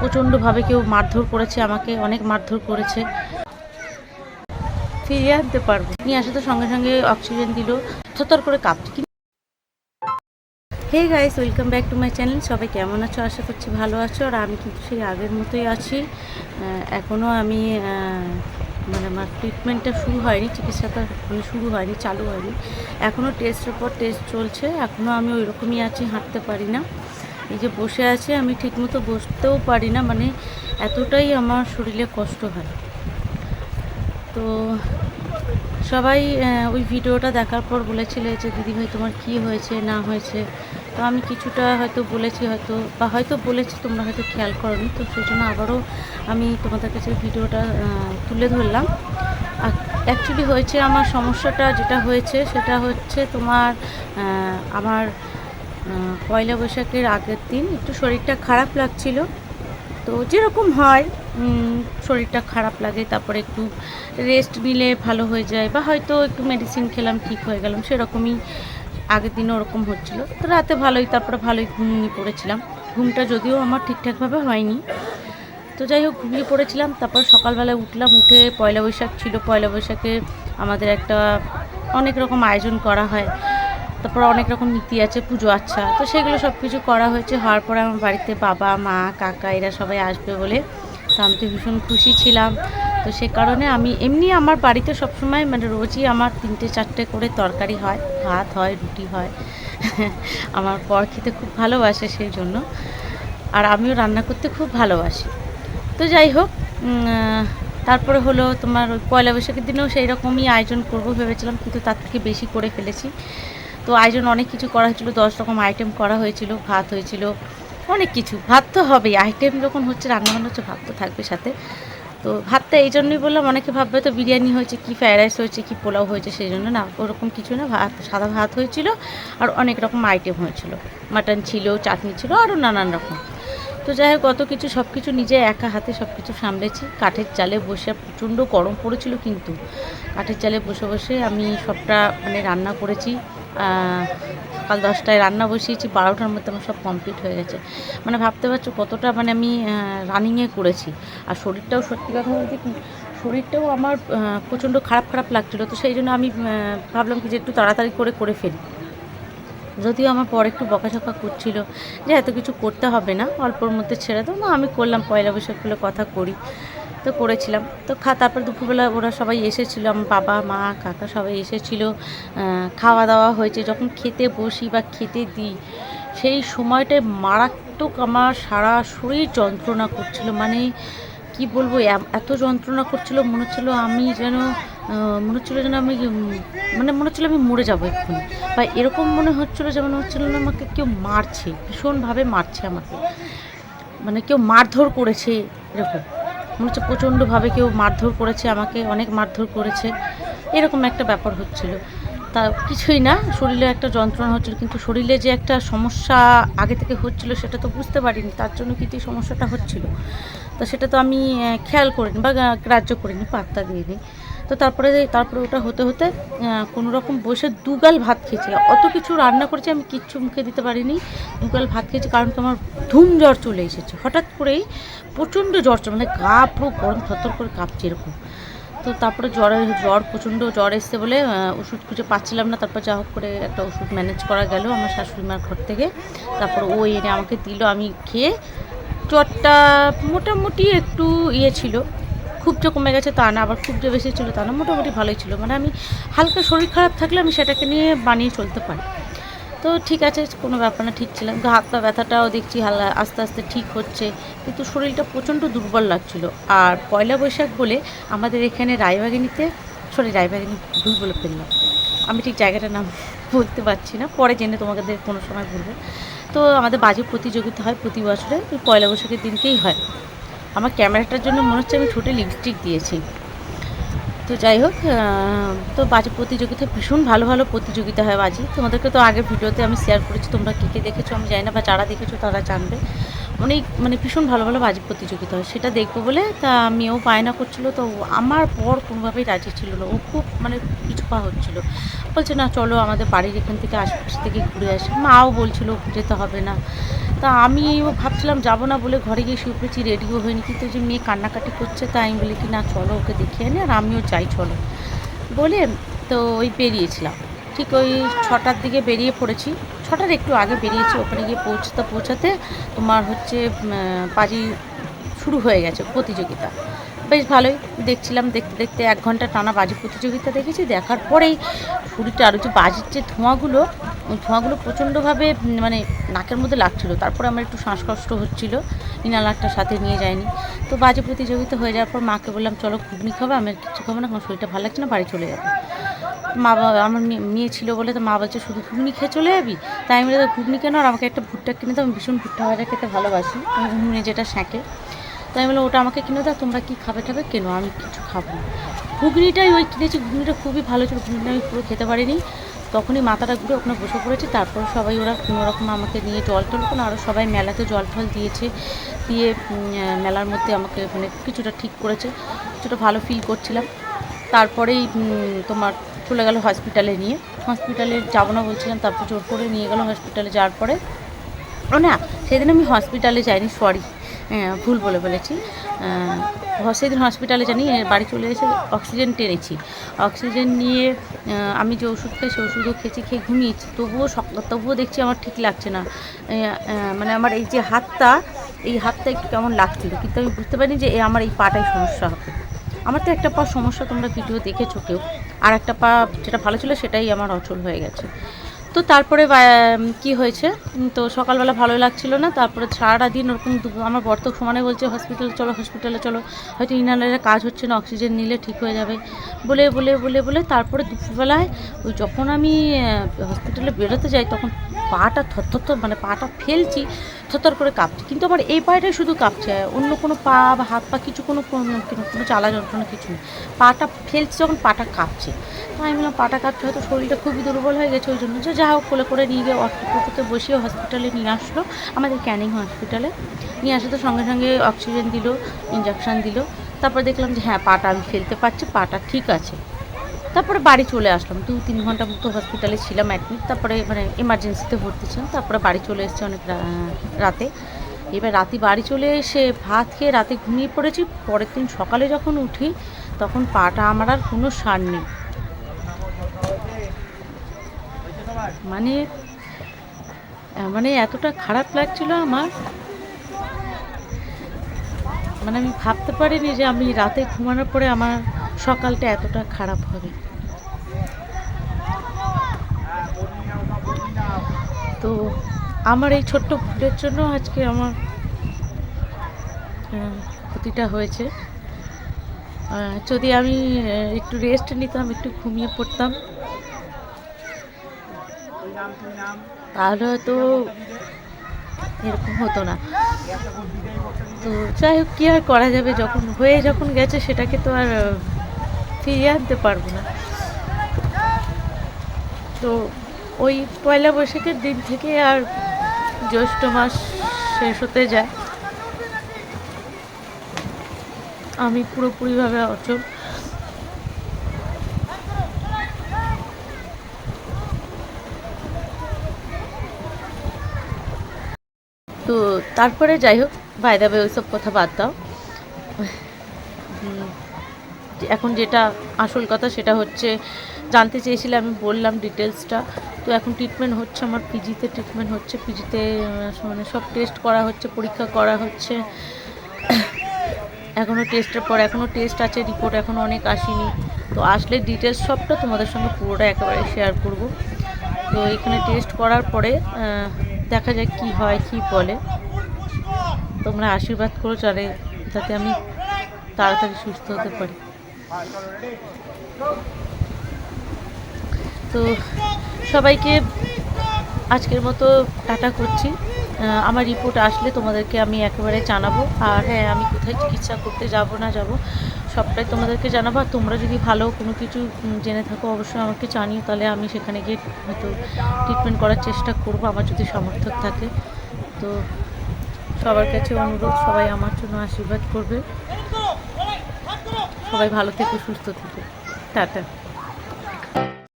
প্রচণ্ডভাবে কেউ মারধর করেছে, আমাকে অনেক মারধর করেছে। ফিরিয়ে আনতে পারব। নিয়ে আসে তো সঙ্গে সঙ্গে অক্সিজেন দিল। থর করে কাঁপছে। Hey guys welcome back to my channel সবাই কেমন আছো? আশা করছি ভালো আছো। আর আমি কিন্তু সেই আগের মতোই আছি। এখনও আমি মানে আমার ট্রিটমেন্টটা শুরু হয়নি, চিকিৎসাটা মানে শুরু হয়নি, চালু হয়নি। এখনও টেস্টের পর টেস্ট চলছে। এখনও আমি ওই রকমই আছি, হাঁটতে পারি না। এই যে বসে আছে, আমি ঠিকমতো বসতেও পারি না মানে এতটাই আমার শরীরে কষ্ট হয়। তো সবাই ওই ভিডিওটা দেখার পর বলেছিলে যে দিদিভাই তোমার কি হয়েছে, না হয়েছে? তো আমি কিছুটা হয়তো বলেছি, হয়তো বা হয়তো বলেছি, তোমরা হয়তো খেয়াল করনি। তো সেই জন্য আবারও আমি তোমাদের কাছে ভিডিওটা তুলে ধরলাম। অ্যাকচুয়ালি হয়েছে আমার সমস্যাটা যেটা হয়েছে, সেটা হচ্ছে তোমার আমার পয়লা বৈশাখের আগের দিন একটু শরীরটা খারাপ লাগছিল। তো যেরকম হয় শরীরটা খারাপ লাগে, তারপরে একটু রেস্ট নিলে ভালো হয়ে যায় বা হয়তো একটু মেডিসিন খেলাম, ঠিক হয়ে গেলাম, সেরকমই আগের দিনও ওরকম হচ্ছিল। তো রাতে ভালোই, তারপরে ভালোই ঘুমিয়ে পড়েছিলাম। ঘুমটা যদিও আমার ঠিকঠাকভাবে হয়নি। তো যাই হোক, ঘুমিয়ে পড়েছিলাম, তারপর সকালবেলায় উঠলাম, উঠে পয়লা বৈশাখ ছিল। পয়লা বৈশাখে আমাদের একটা অনেক রকম আয়োজন করা হয়। তারপর অনেক রকম নীতি আছে, পুজো আচ্ছা। তো সেগুলো সব কিছু করা হয়েছে, হওয়ার পরে আমার বাড়িতে বাবা, মা, কাকা এরা সবাই আসবে বলে। তো আমি তো ভীষণ খুশি ছিলাম। তো সে কারণে আমি এমনি আমার বাড়িতে সবসময় মানে রোজই আমার তিনটে, চারটে করে তরকারি হয়, ভাত হয়, রুটি হয়। আমার পর খেতে খুব ভালোবাসে সেই জন্য। আর আমিও রান্না করতে খুব ভালোবাসি। তো যাই হোক তারপরে হলো তোমার ওই পয়লা বৈশাখের দিনেও সেই রকমই আয়োজন করব ভেবেছিলাম, কিন্তু তার থেকে বেশি করে ফেলেছি। তো আয়োজন অনেক কিছু করা হয়েছিল, দশ রকম আইটেম করা হয়েছিল, ভাত হয়েছিল, অনেক কিছু। ভাত তো হবেই আইটেম যখন হচ্ছে রান্নাবান্না হচ্ছে, ভাত তো থাকবে সাথে। তো ভাতটা এই জন্যই বললাম, অনেকে ভাববে তো বিরিয়ানি হয়েছে, কি ফ্রায়েড রাইস হয়েছে, কি পোলাও হয়েছে, সেই জন্য না, ওরকম কিছু না, ভাত, সাদা ভাত হয়েছিল আর অনেক রকম আইটেম হয়েছিল। মাটন ছিল, চাটনি ছিল আরও নানান রকম। তো যাই হোক, অত কিছু সব কিছু নিজে একা হাতে সব কিছু সামলেছি। কাঠের চালে বসে প্রচণ্ড গরম পড়েছিল কিন্তু। কাঠের চালে বসে বসে আমি সবটা মানে রান্না করেছি। সকাল দশটায় রান্না বসিয়েছি, বারোটার মধ্যে আমার সব কমপ্লিট হয়ে গেছে। মানে ভাবতে পারছ কতটা মানে আমি রানিংয়ে করেছি। আর শরীরটাও সত্যি কথা বলতে কি, শরীরটাও আমার প্রচণ্ড খারাপ খারাপ লাগছিল। তো সেই জন্য আমি ভাবলাম কি যে একটু তাড়াতাড়ি করে করে ফেলি। যদিও আমার পর একটু বকাঝকা করছিল যে এত কিছু করতে হবে না, অল্পর মধ্যে ছেড়ে দাও। না, আমি করলাম, পয়লা বৈশাখ বলে কথা করি। তো করেছিলাম। তো খা, তারপর দুপুরবেলা ওরা সবাই এসেছিল, আমার বাবা, মা, কাকা সবাই এসেছিল খাওয়া দাওয়া হয়েছে। যখন খেতে বসি বা খেতে দিই, সেই সময়টায় মারাত্মক আমার সারা শরীর যন্ত্রণা করছিল। মানে কি বলব এত যন্ত্রণা করছিল, মনে হচ্ছিল আমি যেন মনে হচ্ছিল যেন আমি মানে মনে হচ্ছিল আমি মরে যাব এক্ষুনি। বা এরকম মনে হচ্ছিল যেমন হচ্ছিল না আমাকে কেউ মারছে, ভীষণভাবে মারছে আমাকে। মানে কেউ মারধর করেছে, এরকম। মনে হচ্ছে প্রচণ্ডভাবে কেউ মারধর করেছে, আমাকে অনেক মারধর করেছে। এরকম একটা ব্যাপার হচ্ছিল। তা কিছুই না, শরীরে একটা যন্ত্রণা হচ্ছিল, কিন্তু শরীরে যে একটা সমস্যা আগে থেকে হচ্ছিল সেটা তো বুঝতে পারিনি, তার জন্য কিন্তু এই সমস্যাটা হচ্ছিল? তো সেটা তো আমি খেয়াল করিনি বা গ্রাহ্য করিনি, পাত্তা দিইনি। তো তারপরে তারপরে ওটা হতে হতে কোনো রকম বসে দুগাল ভাত খেয়েছি অত কিছু রান্না করেছি আমি কিচ্ছু মুখে দিতে পারিনি, দুগাল ভাত খেয়েছি কারণ কি আমার ধুম জ্বর চলে এসেছে। হঠাৎ করেই প্রচণ্ড জ্বর চলে মানে গা পুরো গরম থরথর করে কাঁপছে এরকম। তো তারপরে জ্বরের জ্বর, প্রচণ্ড জ্বর এসছে বলে ওষুধ খুঁজে পাচ্ছিলাম না। তারপর যা হোক করে একটা ওষুধ ম্যানেজ করা গেল আমার শাশুড়ি মার ঘর থেকে। তারপর ও এনে আমাকে দিল, আমি খেয়ে জ্বরটা মোটামুটি একটু ইয়ে ছিল। খুব যে কমে গেছে তা না, আবার খুব যে বেশি ছিল তা না, মোটামুটি ভালোই ছিল। মানে আমি হালকা শরীর খারাপ থাকলে আমি সেটাকে নিয়ে বানিয়ে চলতে পারি। তো ঠিক আছে, কোনো ব্যাপার না, ঠিক ছিলাম। হাত পা ব্যথাটাও দেখছি হালা আস্তে আস্তে ঠিক হচ্ছে। কিন্তু শরীরটা প্রচণ্ড দুর্বল লাগছিল। আর পয়লা বৈশাখ বলে আমাদের এখানে রায়বাগিনীতে সরি রায়বাগিনী ভুল বলে ফেললাম। আমি ঠিক জায়গাটার নাম বলতে পারছি না, পরে জেনে তোমাদের কোনো সময় বলব। তো আমাদের বাজি প্রতিযোগিতা হয় প্রতি বছরে পয়লা বৈশাখের দিনকেই হয়। আমার ক্যামেরাটার জন্য মনে হচ্ছে আমি ঠোঁটে লিপস্টিক দিয়েছি। তো যাই হোক তো বাজি প্রতিযোগিতা, ভীষণ ভালো ভালো প্রতিযোগিতা হয় বাজি। তোমাদেরকে তো আগে ভিডিওতে আমি শেয়ার করেছি, তোমরা কী কী দেখেছ আমি জানি না, বা যারা দেখেছ তারা জানবে। অনেক মানে ভীষণ ভালো ভালো বাজি প্রতিযোগিতা হয়, সেটা দেখব বলে তা মেয়েও বায়না করছিল, তো আমার পর কোনোভাবেই রাজি ছিল না। ও খুব মানে পিছু পা হচ্ছিল। বলছে, না, চলো আমাদের বাড়ির এখান থেকে আশপাশ থেকে ঘুরে আসি। মাও বলছিল, যেতে হবে না। তা আমিও ভাবছিলাম, যাব না বলে ঘরে গিয়ে শুয়ে পড়েছি রেডিও হয়নি। কিন্তু যে মেয়ে কান্নাকাটি করছে তাই আমি বলি কি, না, চলো ওকে দেখিয়ে আনি, আর আমিও যাই, চলো। বলে তো ওই বেরিয়েছিলাম। ঠিক ওই ছটার দিকে বেরিয়ে পড়েছি। ছটার একটু আগে বেরিয়েছি, ওখানে গিয়ে পৌঁছতে পৌঁছাতে তোমার হচ্ছে বাজি শুরু হয়ে গেছে প্রতিযোগিতা। বেশ ভালোই, দেখছিলাম, দেখতে দেখতে এক ঘণ্টা টানা বাজি প্রতিযোগিতা দেখেছি, দেখার পরেই পুরীটা আরও যে বাজির যে ধোঁয়াগুলো ধোঁয়াগুলো প্রচণ্ডভাবে মানে নাকের মধ্যে লাগছিল। তারপরে আমার একটু শ্বাসকষ্ট হচ্ছিল। ইনালারটা সাথে নিয়ে যায়নি। তো বাজে প্রতিযোগিতা হয়ে যাওয়ার পর মাকে বললাম চলো ঘুগনি খাবে আমি আর কিছু খাব না আমার শরীরটা ভালো লাগছে না বাড়ি চলে যাব। মা বাবা আমার মেয়ে- ছিল বলে তো মা বলছে শুধু ঘুগনি খেয়ে চলে যাবি? তাই আমি বলি, ঘুগনি কেন? আর আমাকে একটা ভুট্টা কিনে দাও আমি ভীষণ ভুট্টা ভাজা খেতে ভালোবাসি আমার ঘুগনি যেটা শাঁকে তাই আমি বললাম ওটা আমাকে কিনে দাও তোমরা কী খাবে টাবে কেন আমি কিছু খাব না। ঘুগনিটাই ওই কিনেছি, ঘুগনিটা খুবই ভালো ছিল, ঘুগনিটা আমি পুরো খেতে পারিনি। তখনই মাথাটা ঘুরে ওখানে বসে পড়েছি, তারপর সবাই ওরা কোনো রকম আমাকে নিয়ে জল টল কোনো আরও সবাই মেলাতে জল টল দিয়েছে, দিয়ে মেলার মধ্যে আমাকে মানে কিছুটা ঠিক করেছে, কিছুটা ভালো ফিল করছিলাম। তারপরেই তোমার চলে গেল হসপিটালে নিয়ে। হসপিটালে যাব না বলছিলাম, তারপর জোর করে নিয়ে গেল হসপিটালে যাওয়ার পরে, ও না, সেদিন আমি হসপিটালে যাইনি সরি ভুল বলে বলেছি সেদিন হসপিটালে জানি বাড়ি চলে এসে অক্সিজেন টেনেছি। অক্সিজেন নিয়ে আমি যে ওষুধ খাই সেই ওষুধও খেয়েছি, খেয়ে ঘুমিয়েছি। তবুও তবুও দেখছি আমার ঠিক লাগছে না। মানে আমার এই যে হাতটা, এই হাতটা একটু কেমন লাগছিল, কিন্তু আমি বুঝতে পারিনি যে আমার এই পাটাই সমস্যা হবে। আমার তো একটা পা সমস্যা, তোমরা ভিডিও দেখেছ কেউ। আর একটা পা যেটা ভালো ছিল সেটাই আমার অচল হয়ে গেছে। তো তারপরে কি হয়েছে? তো সকালবেলা ভালো লাগছিল না। তারপরে সারাটা দিন ওরকম আমার আমার বর্তক সমানে বলছে, হসপিটালে চলো হসপিটালে চলো। হয়তো ইনারের কাজ হচ্ছে না, অক্সিজেন নিলে ঠিক হয়ে যাবে। বলে বলে বলে বলে, তারপরে দুপুরবেলায় ওই যখন আমি হসপিটালে বেরোতে যাই, তখন পাটা থরথর মানে পাটা ফেলছি থরথর করে কাঁপছে। কিন্তু আমার এই পাটাই শুধু কাঁপছে, অন্য কোনো পা বা হাত পা কিছু কোনো কোনো- চালা যন্ত্রণা কিছু নেই। পাটা ফেলছে যখন পাটা কাঁপছে। তো আমি বললাম, পাটা কাঁপছে হয়তো শরীরটা খুবই দুর্বল হয়ে গেছে, ওই জন্য। যে যা হোক, কোলে করে নিয়ে গিয়ে অটোতে বসিয়ে হসপিটালে নিয়ে আসলো। আমাদের ক্যানিং হসপিটালে নিয়ে আসে তো সঙ্গে সঙ্গে অক্সিজেন দিল ইঞ্জেকশান দিল। তারপর দেখলাম যে হ্যাঁ পাটা আমি ফেলতে পারছি, পাটা ঠিক আছে। তারপরে বাড়ি চলে আসলাম। দু, তিন ঘণ্টা মতো হসপিটালে ছিলাম অ্যাডমিট তারপরে মানে এমার্জেন্সিতে ভর্তি ছিলাম। তারপরে বাড়ি চলে এসেছি অনেক রাতে। এবার রাতে বাড়ি চলে এসে ভাত খেয়ে রাতে ঘুমিয়ে পড়েছি। পরের দিন সকালে যখন উঠি, তখন পাটা আমার আর কোনো সার নেই। মানে মানে এতটা খারাপ লাগছিল আমার। মানে আমি ভাবতে পারিনি যে আমি রাতে ঘুমানোর পরে আমার সকালটা এতটা খারাপ হবে। তো আমার এই ছোট্ট ভুলের জন্য আজকে আমার ক্ষতিটা হয়েছে। যদি আমি একটু রেস্ট নিতাম, একটু ঘুমিয়ে পড়তাম। তাহলে হয়তো এরকম হতো না। তো যাই হোক, কী আর করা যাবে? যখন হয়ে যখন গেছে, সেটাকে তো আর, ফিরিয়ে আনতে পারব না। তো ওই পয়লা বৈশাখের দিন থেকে আর জ্যৈষ্ঠ মাস শেষ হতে যায়। আমি পুরোপুরিভাবে অচল। তো তারপরে যাই হোক বাইদাবে ওইসব কথা বাদ দাও। এখন যেটা আসল কথা সেটা হচ্ছে জানতে চেয়েছিলে, আমি বললাম ডিটেলসটা তো এখন ট্রিটমেন্ট হচ্ছে আমার পিজিতে ট্রিটমেন্ট হচ্ছে পিজিতে মানে সব টেস্ট করা হচ্ছে, পরীক্ষা করা হচ্ছে। এখনও টেস্টের পর এখনও টেস্ট আছে রিপোর্ট এখনও অনেক আসেনি। তো আসলে ডিটেলস সবটা তোমাদের সঙ্গে পুরোটা একেবারে শেয়ার করব। তো এখানে টেস্ট করার পরে দেখা যাক কি হয়, কি বলে। তোমরা আশীর্বাদ করো চলে যাতে আমি তাড়াতাড়ি সুস্থ হতে পারি। তো সবাইকে আজকের মতো টাটা করছি। আমার রিপোর্ট আসলে তোমাদেরকে আমি একেবারে জানাব। আর হ্যাঁ আমি কোথায় চিকিৎসা করতে যাব না যাব, সবটাই তোমাদেরকে জানাব। আর তোমরা যদি ভালো কোনো কিছু জেনে থাকো, অবশ্যই আমাকে জানিও। তাহলে আমি সেখানে গিয়ে হয়তো ট্রিটমেন্ট করার চেষ্টা করব, আমার যদি সামর্থ্য থাকে। তো সবার কাছে অনুরোধ, সবাই আমার জন্য আশীর্বাদ করবে। সবাই ভালো থেকে, সুস্থ থেকে। টাটা।